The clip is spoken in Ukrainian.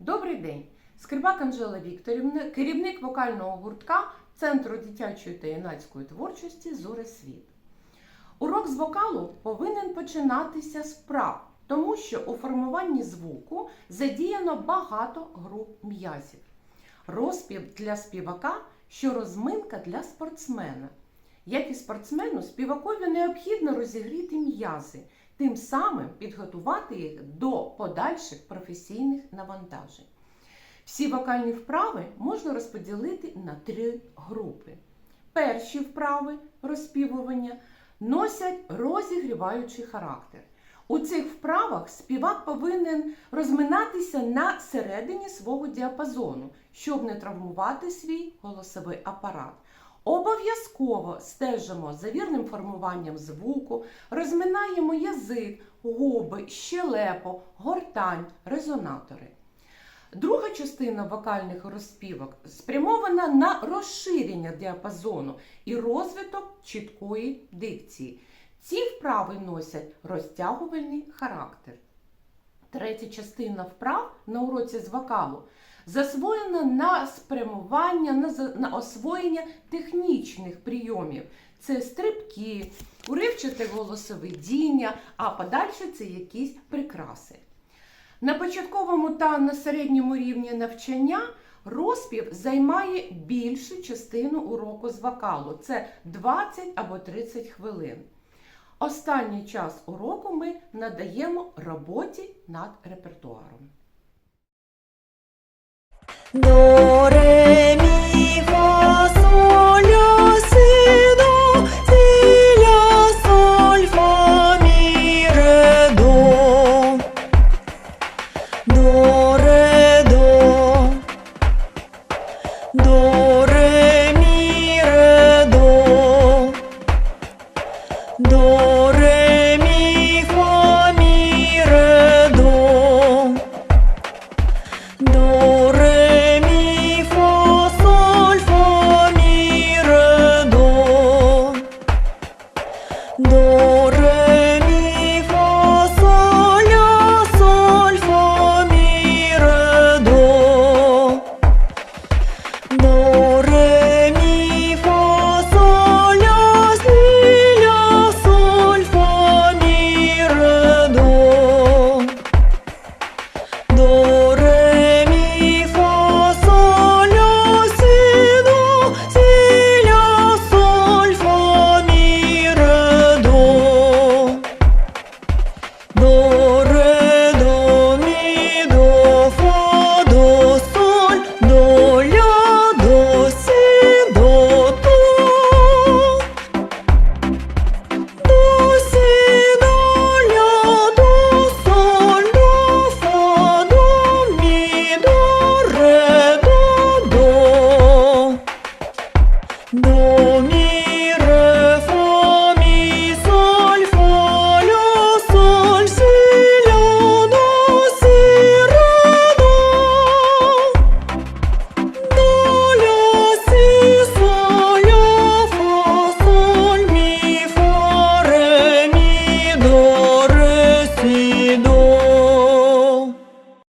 Добрий день! Скрибак Анжела Вікторівна, керівник вокального гуртка Центру дитячої та юнацької творчості Зоре Світ. Урок з вокалу повинен починатися з прав, тому що у формуванні звуку задіяно багато груп м'язів. Розпів для співака, що розминка для спортсмена. Як і спортсмену, співакові необхідно розігріти м'язи, тим самим підготувати їх до подальших професійних навантажень. Всі вокальні вправи можна розподілити на три групи. Перші вправи розпівування носять розігріваючий характер. У цих вправах співак повинен розминатися на середині свого діапазону, щоб не травмувати свій голосовий апарат. Обов'язково стежимо за вірним формуванням звуку, розминаємо язик, губи, щелепу, гортань, резонатори. Друга частина вокальних розпівок спрямована на розширення діапазону і розвиток чіткої дикції. Ці вправи носять розтягувальний характер. Третя частина вправ на уроці з вокалу засвоєна на спрямування, на, освоєння технічних прийомів. Це стрибки, уривчате голосовидіння, а подальше це якісь прикраси. На початковому та на середньому рівні навчання розпів займає більшу частину уроку з вокалу це 20 або 30 хвилин. Останній час уроку ми надаємо роботі над репертуаром.